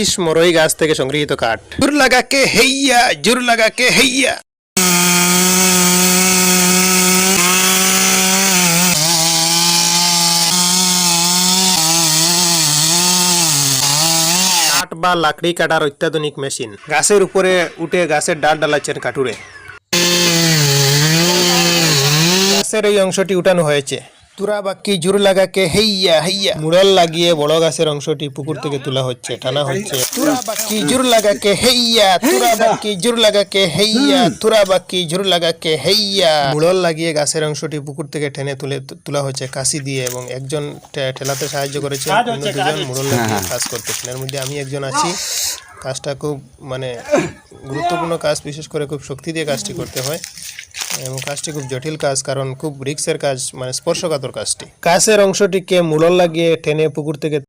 হরিশ মরই গাছ থেকে সংগৃহীত কাঠ। জোর লাগাকে হেইয়া, জোর লাগাকে হেইয়া। কাঠ বা লাকড়ি কাটার অত্যাধুনিক মেশিন। গাছের উপরে উঠে গাছের ডাল ডালাচ্ছেন কাঠুরে। গাছের এই অংশটি উঠানো হয়েছে। তুরা বাক্কি জোর লাগাকে হেইয়া হেইয়া। মুড়াল লাগিয়ে বড় গাছের অংশটি পুকুর থেকে তোলা হচ্ছে টানা হচ্ছে। তুরা বাক্কি জোর লাগাকে হেইয়া তুরা বাক্কি জোর লাগাকে হেইয়া তুরা বাক্কি জোর লাগাকে হেইয়া। মুড়ল লাগিয়ে গাছের অংশটি পুকুর থেকে টেনে তুলে তোলা হচ্ছে কাশি দিয়ে এবং একজন ঠেলাতে সাহায্য করেছে অন্য দুজন মুড়ল লাগিয়ে কাজ করতেছেন। এর মধ্যে আমি একজন আছি। কাজটা খুব মানে গুরুত্বপূর্ণ কাজ বিশেষ করে খুব শক্তি দিয়ে কাজটি করতে হয়। এবং কাজটি খুব জটিল কাজ, কারণ খুব রিক্সের কাজ মানে স্পর্শকাতর কাজটি। কাছের অংশটিকে মূলন লাগিয়ে টেনে পুকুর থেকে